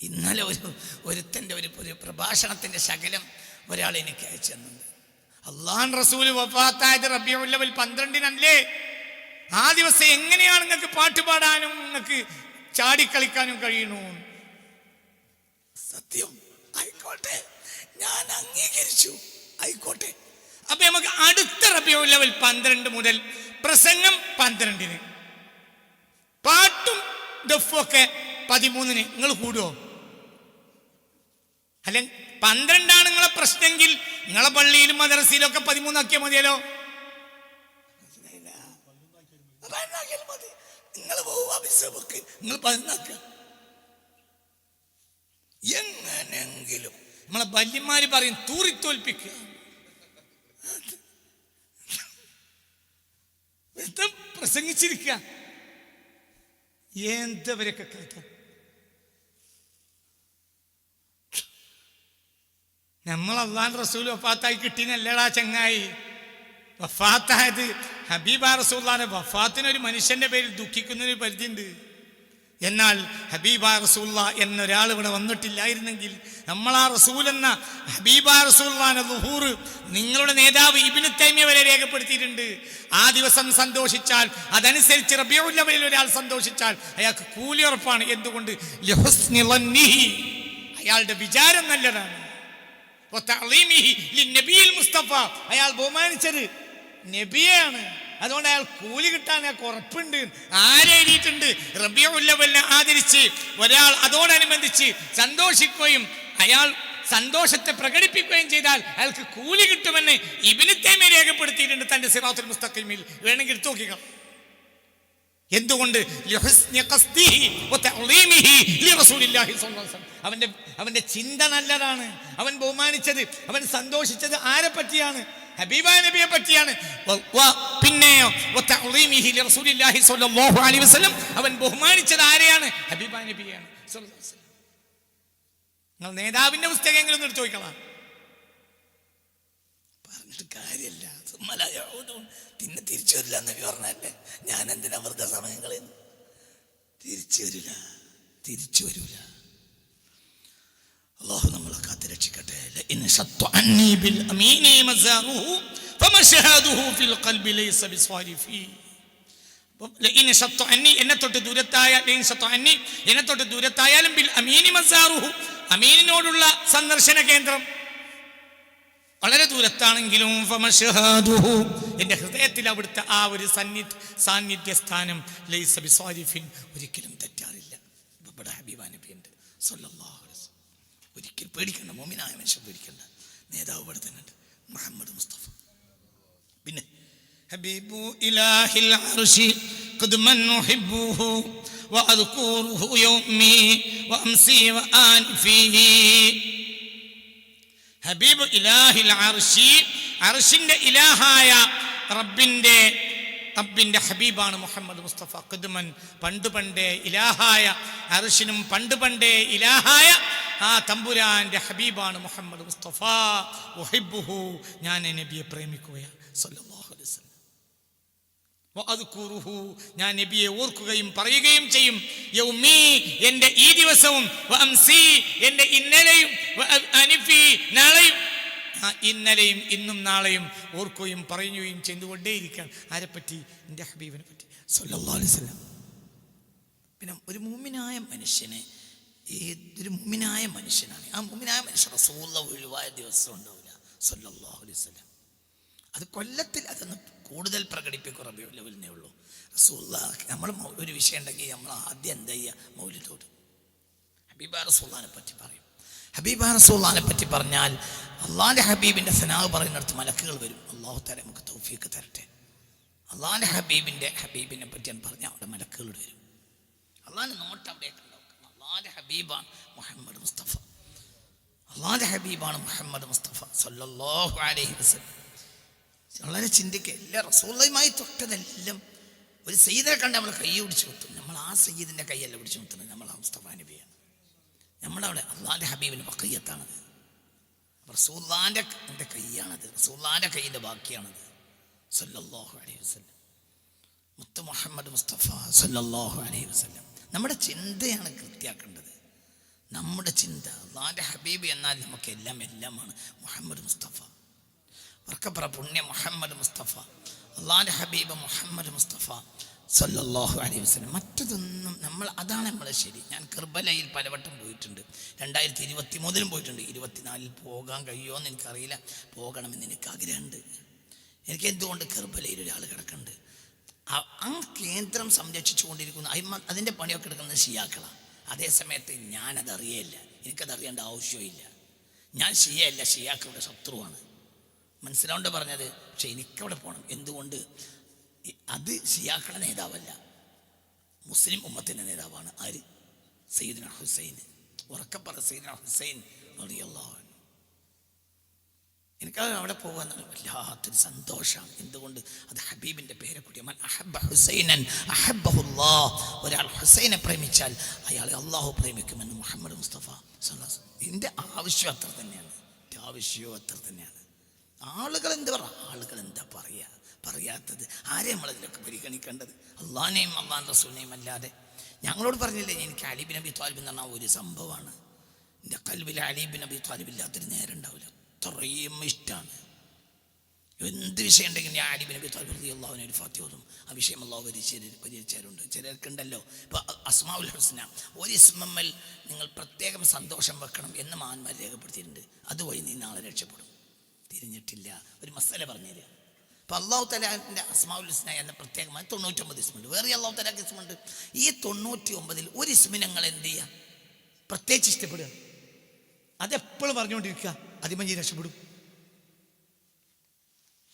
ഇന്നലെ ഒരു ഒരുത്തന്റെ ഒരു ഒരു പ്രഭാഷണത്തിന്റെ ശകലം ഒരാൾ എനിക്ക് അയച്ചു തന്നുണ്ട് അള്ളാൻ റസൂൽ വഫാത്തായത് റബിയുള്ളവൽ പന്ത്രണ്ടിനല്ലേ? ആ ദിവസം എങ്ങനെയാണ് നിങ്ങൾക്ക് പാട്ട് പാടാനും നിങ്ങൾക്ക് ചാടിക്കളിക്കാനും കഴിയണു സത്യം. ആയിക്കോട്ടെ. ഞാൻ അംഗീകരിച്ചു. ആയിക്കോട്ടെ. അപ്പൊ നമുക്ക് അടുത്ത റബിയോ ലെവൽ പന്ത്രണ്ട് മുതൽ പ്രസംഗം പന്ത്രണ്ടിന്. പാട്ടും ദഫും ഒക്കെ പതിമൂന്നിന്. നിങ്ങൾ കൂടുവോ? അല്ലെ പന്ത്രണ്ടാണ് നിങ്ങളെ പ്രശ്നമെങ്കിൽ നിങ്ങളെ പള്ളിയിലും മദ്രസയിലും ഒക്കെ പതിമൂന്നാക്കിയാൽ മതിയല്ലോ. നിങ്ങൾ എങ്ങനെങ്കിലും നമ്മളെ വല്യന്മാര് പറയും തൂറിത്തോൽപ്പിക്കുക. തോൽപ്പിക്കുക പ്രസംഗിച്ചിരിക്കുക. എന്തവരൊക്കെ കേട്ട നമ്മൾ അള്ളാൻ റസൂൽ വഫാത്തായി കിട്ടീനല്ലടാ ചങ്ങായി? വഫാത്തായത് ഹബീബ റസൂല്ലാന്റെ വഫാത്തിന് ഒരു മനുഷ്യന്റെ പേരിൽ ദുഃഖിക്കുന്നൊരു പരിധിയുണ്ട്. എന്നാൽ ഹബീബ റസൂല്ല എന്നൊരാൾ ഇവിടെ വന്നിട്ടില്ലായിരുന്നെങ്കിൽ നമ്മൾ ആ റസൂൽ എന്ന ഹബീബ റസൂല്ലാന്റെ ലുഹൂർ നിങ്ങളുടെ നേതാവ് ഇബിന് തൈമ്യ വരെ രേഖപ്പെടുത്തിയിട്ടുണ്ട്. ആ ദിവസം സന്തോഷിച്ചാൽ അതനുസരിച്ച് റബിയുള്ളവരിൽ ഒരാൾ സന്തോഷിച്ചാൽ അയാൾക്ക് കൂലിയുറപ്പാണ്. എന്തുകൊണ്ട്. അയാളുടെ വിചാരം നല്ലതാണ്. അയാൾ ബഹുമാനിച്ചത് നബിയാണ്. അതുകൊണ്ട് അയാൾ കൂലി കിട്ടാൻ അയാൾക്ക് ഉറപ്പുണ്ട്. ആരെഴുതിയിട്ടുണ്ട് റബിയുല്ലവലിനെ ആദരിച്ച് ഒരാൾ അതോടനുബന്ധിച്ച് സന്തോഷിക്കുകയും അയാൾ സന്തോഷത്തെ പ്രകടിപ്പിക്കുകയും ചെയ്താൽ അയാൾക്ക് കൂലി കിട്ടുമെന്ന് ഇബിനത്തേമെ തൈമ രേഖപ്പെടുത്തിയിട്ടുണ്ട് തന്റെ സിറാത്തുൽ മുസ്തഖിമിൽ. വേണമെങ്കിൽ എടുത്തു എന്തുകൊണ്ട്. അവന്റെ അവന്റെ ചിന്ത നല്ലതാണ്. അവൻ ബഹുമാനിച്ചത് അവൻ സന്തോഷിച്ചത് ആരെ പറ്റിയാണ്? ഹബീബ നബിയെ പറ്റിയാണ്. പിന്നെയോ. അവൻ ബഹുമാനിച്ചത് ആരെയാണ്? ഹബീബ നബിയാണ് നിങ്ങൾ നേതാവിന്റെ പുസ്തകങ്ങളൊന്നും എടുത്ത് ചോദിക്കണം. പറഞ്ഞിട്ട് കാര്യമില്ല. സുമ്മലായതും പിന്നെ തിരിച്ചു വരില്ല എന്നൊക്കെ പറഞ്ഞല്ലേ ഞാൻ എന്തിനാ വെറുതെ സമയം തിരിച്ചു വരില്ല. തിരിച്ചു വരില്ല. അള്ളാഹു നമ്മളെ ലഇൻ അന്നി എന്നെ തൊട്ട് ദൂരത്തായ എന്നെ തൊട്ട് ദൂരത്തായാലും ബിൽ അമീനി മസാറുഹു അമീനിനോടുള്ള സന്ദർശന കേന്ദ്രം. വളരെ ദൂരത്താണെങ്കിലും എന്റെ ഹൃദയത്തിൽ അവിടുത്തെ ആ ഒരു സന്നിധി സാന്നിധ്യ സ്ഥാനം ലൈസബിസാരിഫിൻ ഒരിക്കലും തെറ്റാറില്ല. ഇവിടെ ഹബീബാനബിയുണ്ട് ഒരിക്കൽ പേടിക്കണ്ട മോമിനായ മനുഷ്യൻ പേടിക്കണ്ട. നേതാവ് ഇവിടെ തന്നെ ഉണ്ട്. മുഹമ്മദ് മുസ്തഫ. പിന്നെ ഹബീബു ഇലാഹിൽ അർശി ഖുദ്മൻ നുഹിബ്ബുഹു വഅദ്കൂറുഹു യൗമി വഅംസി വആൻ ഫീഹി ഹബീബ് ഇലാഹിൽ അർശി. അർഷിന്റെ ഇലാഹായ റബ്ബിന്റെ റബ്ബിന്റെ ഹബീബാണ് മുഹമ്മദ് മുസ്തഫ ഖുദ്മൻ. പണ്ട് പണ്ടേ ഇലാഹായ അർഷിനും പണ്ട് പണ്ടേ ഇലാഹായ ആ തമ്പുരാന്റെ ഹബീബാണ് മുഹമ്മദ് മുസ്തഫ. ഞാൻ നബിയെ പ്രേമിക്കുകയാണ്. സല്ലല്ലാഹു ഞാൻ നബിയെ ഓർക്കുകയും പറയുകയും ചെയ്യും. യൗമി എന്റെ ഈ ദിവസവും വംസി എന്റെ ഇന്നലെയും അനിഫി നാളെയും. ആ ഇന്നലെയും ഇന്നും നാളെയും ഓർക്കുകയും പറയുകയും ചെയ്തുകൊണ്ടേയിരിക്കുകയാണ്. ആരെപ്പറ്റി? എന്റെ ഹബീബിനെ പറ്റി. സല്ലാസ്ലാം പിന്നെ ഒരു മുമ്മിനായ മനുഷ്യനെ ഏതൊരു മുമ്മിനായ മനുഷ്യനാണ്? ആ മുമ്മിനായ മനുഷ്യൻ റസൂള്ള ഒഴിവായ ദിവസം ഉണ്ടാവില്ല. സല്ലല്ലാഹു അലൈഹി അത് കൊല്ലത്തിൽ അതൊന്ന് കൂടുതൽ പ്രകടിപ്പിക്കും റബിയുൽ ലെവലിനേ ഉള്ളൂ. റസൂല്ല നമ്മൾ ഒരു വിഷയം ഉണ്ടെങ്കിൽ നമ്മൾ ആദ്യം എന്താ ചെയ്യുക? മൗലിതോട് ഹബീബ റസൂല്ലാനെ പറ്റി പറയും. ഹബീബ റസൂല്ലാനെ പറ്റി പറഞ്ഞാൽ അള്ളാന്റെ ഹബീബിന്റെ സനാവ് പറയുന്നിടത്ത് മലക്കുകൾ വരും. അള്ളാഹു തല നമുക്ക് തൗഫീക്ക് തരട്ടെ. അള്ളാന്റെ ഹബീബിന്റെ ഹബീബിനെ പറ്റിയാണ് പറഞ്ഞാൽ അവിടെ മലക്കുകൾ വരും. അള്ളാന്റെ നോട്ട് അവിടെയൊക്കെ ഉണ്ടാവും. അള്ളാന്റെ ഹബീബാണ് മുഹമ്മദ് മുസ്തഫ. അള്ളാന്റെ ഹബീബാണ് മുഹമ്മദ് മുസ്തഫ. സല്ലാഹു അലൈഹി വസല്ലം. വളരെ ചിന്തിക്കുക. എല്ലാ റസൂള്ളയുമായി തൊട്ടതെല്ലാം ഒരു സയ്യിദിനെ കണ്ട് നമ്മൾ കൈ പിടിച്ച് കുത്തും. നമ്മൾ ആ സയ്യിദിന്റെ കൈയല്ല പിടിച്ച് കുത്തുന്നത്. നമ്മൾ മുസ്തഫ നബിയാണ്. നമ്മളവിടെ അള്ളാന്റെ ഹബീബിന്റെ വക്കയ്യത്താണത് റസൂള്ളാന്റെ കൈയാണത്. റസൂള്ളാന്റെ കൈയിന്റെ ബാക്കിയാണത്. സല്ലല്ലാഹു അലൈഹി വസല്ലം. മുത്തു മുഹമ്മദ് മുസ്തഫ സല്ലല്ലാഹു അലൈഹി വസല്ലം. നമ്മുടെ ചിന്തയാണ് കൃത്യാക്കേണ്ടത്. നമ്മുടെ ചിന്ത അള്ളാന്റെ ഹബീബ് എന്നാൽ നമുക്ക് എല്ലാം എല്ലാമാണ്. മുഹമ്മദ് മുസ്തഫ. വർക്കപ്പുറ പുണ്യ മുഹമ്മദ് മുസ്തഫ. അള്ളാന്റെ ഹബീബ് മുഹമ്മദ് മുസ്തഫ സല്ലല്ലാഹു അലൈഹി വസല്ലം. മറ്റതൊന്നും നമ്മൾ അതാണ് നമ്മളെ ശരി. ഞാൻ കർബലയിൽ പലവട്ടം പോയിട്ടുണ്ട്. രണ്ടായിരത്തി ഇരുപത്തി മൂന്നിലും പോയിട്ടുണ്ട്. ഇരുപത്തിനാലിൽ പോകാൻ കഴിയുമോ എന്ന് എനിക്കറിയില്ല. പോകണമെന്ന് എനിക്ക് ആഗ്രഹമുണ്ട്. എനിക്ക് എന്തുകൊണ്ട് കർബലയിൽ ഒരാൾ കിടക്കുന്നുണ്ട്? ആ- കേന്ദ്രം സംരക്ഷിച്ചുകൊണ്ടിരിക്കുന്ന അയിമ അതിന്റെ പണിയൊക്കെ എടുക്കുന്നത് ഷിയാക്കളാണ് അതേ സമയത്ത് എനിക്കതറിയേണ്ട എനിക്കത് അറിയേണ്ട ആവശ്യമില്ല ഞാൻ ഷിയയല്ല ഷിയാക്കളുടെ ശത്രുവാണ്. മനസ്സിലാവേണ്ട പറഞ്ഞത്. പക്ഷെ എനിക്കവിടെ പോകണം എന്തുകൊണ്ട്? അത് ഷിയാക്കളുടെ നേതാവല്ല. മുസ്ലിം ഉമ്മത്തിന്റെ നേതാവാണ് ആര്? സയ്യിദ്ന ഹുസൈൻ. ഉറക്കപ്പറ സയ്യിദ്ന ഹുസൈൻ റളിയല്ലാഹു അൻഹു. എനിക്ക് അവിടെ പോകാൻ വല്ലാത്തൊരു സന്തോഷമാണ്. എന്തുകൊണ്ട്? അത് ഹബീബിന്റെ പേരക്കുട്ടി മൻ അഹബ്ബ ഹുസൈനൻ അഹബ്ബഹുല്ലാ ഒരാൾ ഹുസൈനെ പ്രേമിച്ചാൽ അയാളെ അള്ളാഹു പ്രേമിക്കുമെന്ന് മുഹമ്മദ് മുസ്തഫ സല്ലല്ലാഹു എന്റെ ആവശ്യം അത്ര തന്നെയാണ്. എന്റെ ആവശ്യവും അത്ര തന്നെയാണ്. ആളുകൾ എന്ത് പറ? ആളുകൾ എന്താ പറയുക പറയാത്തത് ആരെ നമ്മളതിലൊക്കെ പരിഗണിക്കേണ്ടത്? അള്ളാഹിനെയും അള്ളാൻ റസൂലിനെയും അല്ലാതെ. ഞങ്ങളോട് പറഞ്ഞില്ലേ എനിക്ക് അലിബിൻ നബി താലിബ് എന്ന് പറഞ്ഞാൽ ഒരു സംഭവമാണ്. എന്റെ കൽബിൽ അലിബിൻ നബി താലിബ് ഇല്ലാത്തൊരു നേരം ഉണ്ടാവില്ല അത്രയും ഇഷ്ടമാണ്. എന്ത് വിഷയം ഉണ്ടെങ്കിൽ ഞാൻ അലിബിൻ നബി താലിബ് അള്ളാഹുവിനെ ഒരു ഫാത്തിയോതും ആ വിഷയം അള്ളാഹു പരിചയ ചിലർക്ക് ചിലർക്കുണ്ടല്ലോ. ഇപ്പോൾ അസ്മാവുൽ ഹുസ്ന ഒരു ഇസ്മമ്മൽ നിങ്ങൾ പ്രത്യേകം സന്തോഷം വെക്കണം എന്ന് മാന്മാർ രേഖപ്പെടുത്തിയിട്ടുണ്ട്. അതുവഴി നീ നാളെ രക്ഷപ്പെടും. തിരിഞ്ഞിട്ടില്ല. ഒരു മസാല പറഞ്ഞുതരിക അപ്പോൾ അള്ളാഹു തലാന്റെ അസ്മാഉൽ ഹുസ്ന എന്ന പ്രത്യേകമായ തൊണ്ണൂറ്റൊമ്പത് ഇസ്മുണ്ട്. വേറെ അള്ളാഹു തലാക്ക് ഇസ്മുണ്ട്. ഈ തൊണ്ണൂറ്റി ഒമ്പതിൽ ഒരു ഇസ്മിനങ്ങൾ എന്ത് ചെയ്യുക പ്രത്യേകിച്ച് ഇഷ്ടപ്പെടുക. അതെപ്പോഴും പറഞ്ഞുകൊണ്ടിരിക്കുക. അതിമഞ്ചി രക്ഷപ്പെടും.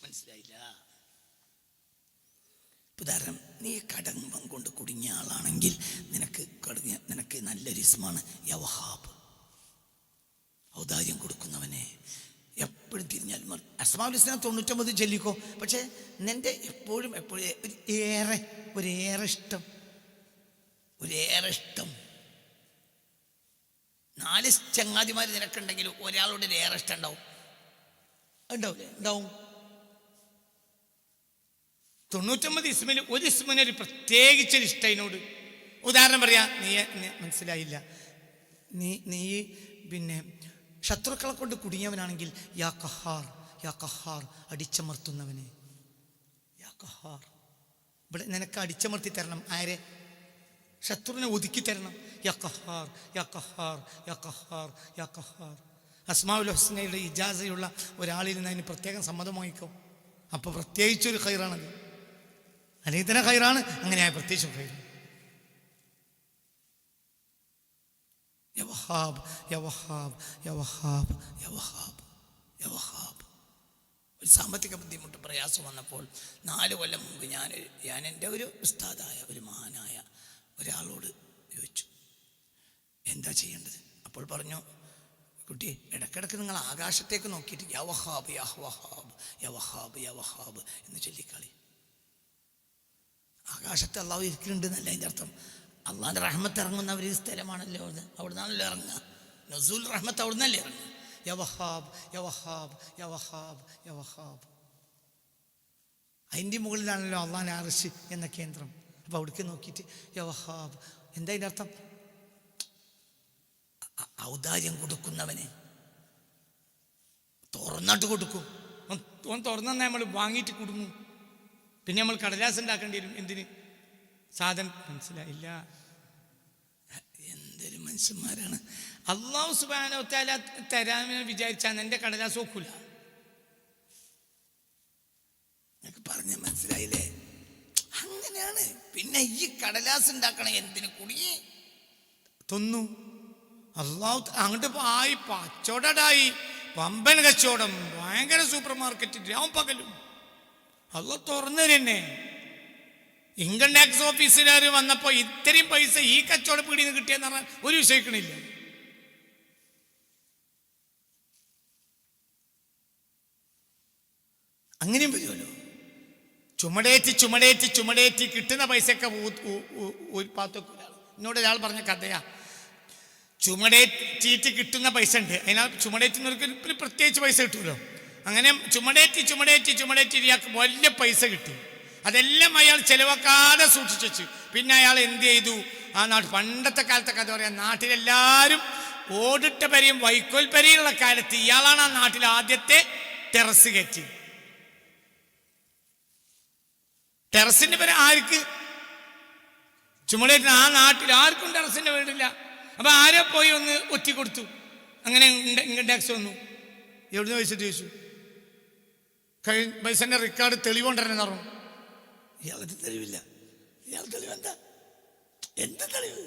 മനസ്സിലായില്ല? ഉദാഹരണം നീ കടമ്പം കൊണ്ട് കുടുങ്ങിയ ആളാണെങ്കിൽ നിനക്ക് കടുങ്ങിയ നിനക്ക് നല്ലൊരു ഇസ്മാണ് യവഹാബ് ഔദാര്യം കൊടുക്കുന്നവനെ. എപ്പോഴും തിരിഞ്ഞാൽ അസ്മാഉൽ ഇസ്ലാം തൊണ്ണൂറ്റൊമ്പത് ചൊല്ലിക്കോ. പക്ഷേ നിന്റെ എപ്പോഴും എപ്പോഴും ഒരു ഏറെ ഒരേറെ ഇഷ്ടം. ഒരേറെ ഇഷ്ടം. നാല് ചങ്ങാതിമാർ നിനക്കുണ്ടെങ്കിൽ ഒരാളോട് ഒരു ഏറെ ഇഷ്ടം ഉണ്ടാവും. ഉണ്ടാവില്ലേ ഉണ്ടാവും. തൊണ്ണൂറ്റൊമ്പത് ഇസ്മിൽ ഒരു ഇസ്മിന് ഒരു പ്രത്യേകിച്ചൊരു ഒരു അതിനോട് ഉദാഹരണം പറയാ നീ മനസ്സിലായില്ല. നീ നീ പിന്നെ ശത്രുക്കളെ കൊണ്ട് കുടുങ്ങിയവനാണെങ്കിൽ യാ കഹാർ യാ കഹാർ അടിച്ചമർത്തുന്നവനെ. യാ കഹാർ ഇവിടെ നിനക്ക് അടിച്ചമർത്തി തരണം. ആരെ? ശത്രുവിനെ ഒതുക്കി തരണം. യാ കഹാർ യാ കഹാർ യാ കഹാർ യാ കഹാർ അസ്മാവുൽ ഹസ്നയുടെ ഇജാസയുള്ള ഒരാളിൽ നിന്ന് അതിന് പ്രത്യേകം സമ്മതം വാങ്ങിക്കും. അപ്പോൾ പ്രത്യേകിച്ചൊരു ഖൈറാണത്. അല്ലെങ്കിൽ തന്നെ ഖൈറാണ്. അങ്ങനെയായ പ്രത്യേകിച്ചും ഖൈർ യവഹാബ് യവഹാബ് യവഹാബ് യവഹാബ് യവഹാബ് സാമ്പത്തിക ബുദ്ധിമുട്ട് പ്രയാസം വന്നപ്പോൾ നാല് കൊല്ലം മുമ്പ് ഞാൻ ഞാൻ എന്റെ ഒരു ഉസ്താദായ ഒരു മഹാനായ ഒരാളോട് ചോദിച്ചു എന്താ ചെയ്യേണ്ടത്? അപ്പോൾ പറഞ്ഞു കുട്ടി ഇടക്കിടക്ക് നിങ്ങൾ ആകാശത്തേക്ക് നോക്കിയിട്ട് യവഹാബ് യഹ്വഹാബ് യവഹാബ് യവഹാബ് എന്ന് ചൊല്ലിക്കളി. ആകാശത്ത് അള്ളാഹു ഇരിക്കുന്നുണ്ട് എന്നല്ല അതിന്റെ അർത്ഥം. അള്ളാഹിന്റെ റഹ്മത്ത് ഇറങ്ങുന്ന ഒരു സ്ഥലമാണല്ലോ അവിടെ നിന്നാണല്ലോ ഇറങ്ങുക. നസൂൽ റഹ്മത്ത് അവിടെ നിന്നല്ലേ ഇറങ്ങുക. യവഹാബ് യവഹാബ് യവഹാബ് യവഹാബ് അതിന്റെ മുകളിലാണല്ലോ അള്ളാൻ ആറിസ് എന്ന കേന്ദ്രം. അപ്പോൾ അവിടേക്ക് നോക്കിയിട്ട് യവഹാബ് എന്താ അതിന്റെ അർത്ഥം? ഔദാര്യം കൊടുക്കുന്നവന്. തുറന്നിട്ട് കൊടുക്കും. ഓൻ തുറന്നാൽ നമ്മൾ വാങ്ങിയിട്ട് കൊടുക്കും. പിന്നെ നമ്മൾ കടലാസ് ഉണ്ടാക്കേണ്ടി വരും. എന്തിന്? സാധനം. മനസ്സിലായില്ല. മനുഷ്യന്മാരാണ്. അള്ളാഹു സുബാനോ തല തരാമെന്ന് വിചാരിച്ചാൽ എന്റെ കടലാസ് ഒക്കില്ല പറഞ്ഞ മനസ്സിലായില്ലേ? അങ്ങനെയാണ്. പിന്നെ ഈ കടലാസ് ഉണ്ടാക്കണ എന്തിനു കുടുങ്ങി തൊന്നു. അള്ളാഹു അങ്ങോട്ട് ആയി പച്ചോടായി പമ്പൻ കച്ചവടം. ഭയങ്കര സൂപ്പർ മാർക്കറ്റ് രാവും പകലും. അള്ളാഹ് തുറന്നു തന്നെ ഇൻകം ടാക്സ് ഓഫീസുകാർ വന്നപ്പോൾ ഇത്രയും പൈസ ഈ കച്ചവട പീടിയിൽ നിന്ന് കിട്ടിയെന്ന് പറഞ്ഞാൽ ഒരു വിഷയിക്കണില്ല അങ്ങനെയും വരുമല്ലോ. ചുമടേറ്റി ചുമടേറ്റി ചുമടേറ്റി കിട്ടുന്ന പൈസയൊക്കെ പാത്തൊക്കെ എന്നോട് ഒരാൾ പറഞ്ഞ കഥയാ. ചുമടേറ്റീറ്റ് കിട്ടുന്ന പൈസ ഉണ്ട്. അതിനാൽ ചുമടേറ്റുന്നവർക്ക് ഒരു- പ്രത്യേകിച്ച് പൈസ കിട്ടുമല്ലോ അങ്ങനെ ചുമടേറ്റി ചുമടേറ്റി ചുമടേറ്റി ഇയാൾക്ക് വലിയ പൈസ കിട്ടി. അതെല്ലാം അയാൾ ചെലവാക്കാതെ സൂക്ഷിച്ചു വെച്ചു. പിന്നെ അയാൾ എന്ത് ചെയ്തു? ആ നാട് പണ്ടത്തെ കാലത്തൊക്കെ എന്താ പറയുക നാട്ടിലെല്ലാവരും ഓടിട്ട പരിയും വൈക്കോൽ പരിയുള്ള കാലത്ത് ഇയാളാണ് ആ നാട്ടിൽ ആദ്യത്തെ ടെറസ് കയറ്റി ടെറസിന്റെ പേര് ആർക്ക്? ചുമടേറ്റിന് ആ നാട്ടിൽ ആർക്കും ടെറസിന്റെ വീടില്ല അപ്പൊ ആരോ പോയി ഒന്ന് ഒറ്റി കൊടുത്തു അങ്ങനെ ഇൻകം ടാക്സ് വന്നു. എവിടുന്ന് പൈസ ചോദിച്ചു? കഴിഞ്ഞ പൈസന്റെ റെക്കോർഡ് തെളിവുണ്ടെന്ന് പറഞ്ഞു. ഇയാൾക്ക് തെളിവില്ല. ഇയാൾ തെളിവ് എന്താ? എന്താ തെളിവ്?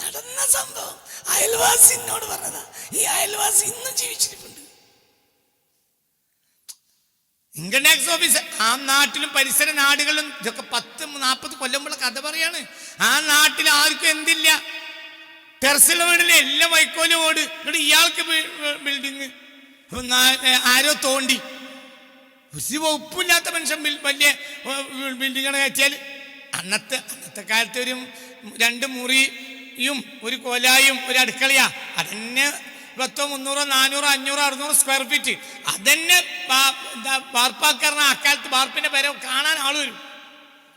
നടന്ന സംഭവം അയൽവാസി എന്നോട് പറഞ്ഞതാ. ഈ അയൽവാസി ഇന്നും ജീവിച്ചിരിപ്പുണ്ട്. ഇൻകം ടാക്സ് ഓഫീസർ ആ നാട്ടിലും പരിസര നാടുകളിലും ഇതൊക്കെ പത്ത് നാൽപ്പത് കൊല്ലമുള്ള കഥ പറയാണ്. ആ നാട്ടിൽ ആർക്കും എന്തില്ല. ടെറസിലെ വീടിലെ എല്ലാ വൈക്കോലും ഓട്. എന്നിട്ട് ഇയാൾക്ക് ബിൽഡിങ്. ആരോ തോണ്ടി. ഒരു വകുപ്പില്ലാത്ത മനുഷ്യൻ വലിയ ബിൽഡിങ്ങാണ് കയറ്റിയാൽ അന്നത്തെ അന്നത്തെ കാലത്ത് ഒരു രണ്ട് മുറിയും ഒരു കൊലായും ഒരു അടുക്കളയാ. അതന്നെ പത്തോ മുന്നൂറോ നാനൂറോ അഞ്ഞൂറോ അറുന്നൂറ് സ്ക്വയർ ഫീറ്റ് അതന്നെ വാർപ്പാക്കാരന. അക്കാലത്ത് വാർപ്പിന്റെ പേരെ കാണാൻ ആൾ വരും.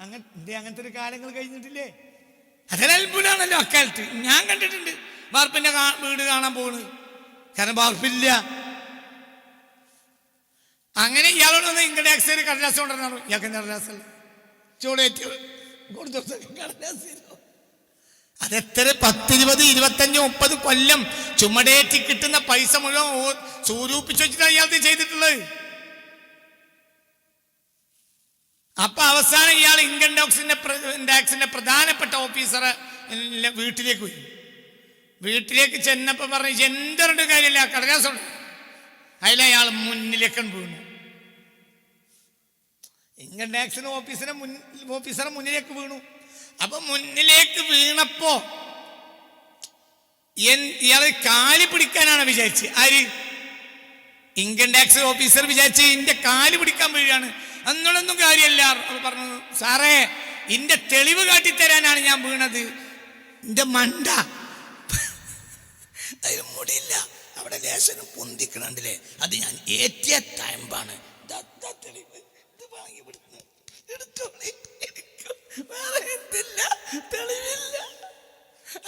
അങ്ങനെ എന്തേ അങ്ങനത്തെ ഒരു കാലങ്ങൾ കഴിഞ്ഞിട്ടില്ലേ? അതൊരു അത്ഭുതമാണല്ലോ അക്കാലത്ത് ഞാൻ കണ്ടിട്ടുണ്ട് വാർപ്പിന്റെ വീട് കാണാൻ പോകുന്നത് കാരണം വാർപ്പില്ല. അങ്ങനെ ഇയാളോട് വന്ന് ഇങ്ങടെ ടാക്സ് ഒരു കടലാസ് കൊണ്ടുവരണം ഇയാൾക്ക് കടലാസല്ല ചൂടേറ്റ് കടലാസ് അതെത്ര പത്തിരുപത് ഇരുപത്തഞ്ച് മുപ്പത് കൊല്ലം ചുമടേറ്റി കിട്ടുന്ന പൈസ മുഴുവൻ സ്വരൂപിച്ച് വെച്ചിട്ടാണ് ഇയാൾ ചെയ്തിട്ടുള്ളത്. അപ്പൊ അവസാനം ഇയാൾ ഇൻകം ടാക്സിന്റെ ടാക്സിന്റെ പ്രധാനപ്പെട്ട ഓഫീസറെ വീട്ടിലേക്ക് പോയി. വീട്ടിലേക്ക് ചെന്നപ്പോ പറഞ്ഞു എന്തൊരു കാര്യമില്ല കടലാസുണ്ട് അതിലയാൾ മുന്നിലേക്കാണ് വീണു. ഇൻകം ടാക്സിന് ഓഫീസിനെ ഓഫീസറെ മുന്നിലേക്ക് വീണു. അപ്പൊ മുന്നിലേക്ക് വീണപ്പോ ഇയാളെ കാലി പിടിക്കാനാണ് വിചാരിച്ചത് ആര്? ഇൻകം ടാക്സ് ഓഫീസർ വിചാരിച്ച് ഇന്റെ കാൽ പിടിക്കാൻ വീഴാണ് അന്നുള്ളൊന്നും കാര്യമല്ല അവർ പറഞ്ഞു സാറേ ഇന്റെ തെളിവ് കാട്ടിത്തരാനാണ് ഞാൻ വീണത്. ഇന്റെ മണ്ട. അതിന് മുടിയില്ല. അവിടെ ലേശനം പൊന്തിക്കണണ്ടല്ലേ? അത് ഞാൻ ഏറ്റിയ ടൈമ്പാണ് തെളിവ്. വാങ്ങി തെളിവില്ല.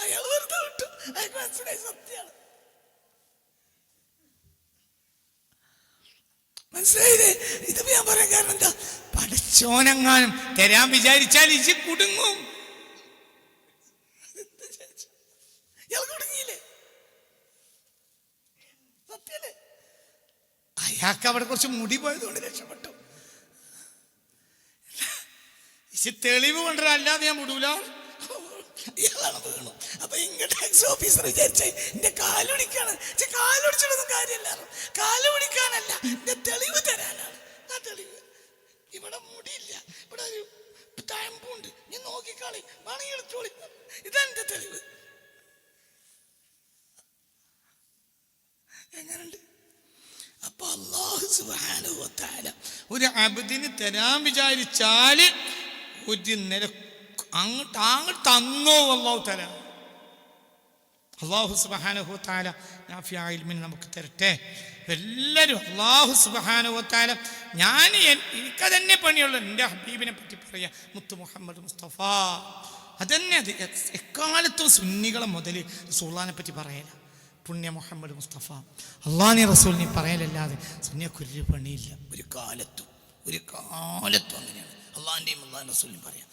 അയാൾ വെറുതെ വിട്ടു. അയാൾക്ക് മനസ്സിലായി മനസ്സിലായില്ലേ? ഇതിപ്പോ ഞാൻ പറയാൻ കാരണം എന്താ? പഠിച്ചോനെങ്ങാനും തരാൻ വിചാരിച്ചാൽ ഇജ് കുടുങ്ങും. അയാൾക്ക് അവിടെ കുറച്ച് മുടി പോയതുകൊണ്ട് രക്ഷപ്പെട്ടു. തെളിവ് കൊണ്ടുവരാൻ അല്ലാതെ ഞാൻ വിടൂല ഇയാളാണ് വീണു. അപ്പൊ ഇൻകം ടാക്സ് ഓഫീസർ വിചാരിച്ചേ എന്റെ കാലൊടിക്കാണ്. കാലൊടിച്ചിട്ടൊന്നും കാര്യമല്ല. കാലുടിക്കാനല്ല എന്റെ തെളിവ് തരാനാണ്. ആ തെളിവ് ഇവിടെ മുടിയില്ല. ഇവിടെ ഒരു ടാമ്പുണ്ട് നീ നോക്കിക്കാളി. മണി എടുത്തോളി. ഇതെന്റെ തെളിവ്. എങ്ങനെയുണ്ട് അപ്പൊ അള്ളാഹു വ ഒരു അബദിന് തരാൻ വിചാരിച്ചാൽ ഒരു നില അങ്ങോട്ട് അങ്ങോട്ട് തന്നോ അള്ളാഹു തല അള്ളാഹു സുബാനഹു താല നാഫിയായിൽമിന് നമുക്ക് തരട്ടെ. എല്ലാവരും അള്ളാഹു സുബാനഹു താല ഞാൻ എനിക്ക് തന്നെ പണിയുള്ളൂ. എന്റെ ഹബീബിനെ പറ്റി പറയാം. മുത്തു മുഹമ്മദ് മുസ്തഫ. അതന്നെ അത് എക്കാലത്തും സുന്നികളെ മുതൽ റസൂള്ളാനെ പറ്റി പറയല. പുണ്യ മുഹമ്മദ് മുസ്തഫ. അള്ളാഹി റസൂലിനെ പറയലല്ലാതെ സുന്നിയൊക്കെ ഒരു പണിയില്ല. ഒരു കാലത്തും. ഒരു കാലത്തും അങ്ങനെയാണ്. അള്ളാഹിന്റെയും അള്ളാഹിന്റെ റസൂലിനും പറയാം.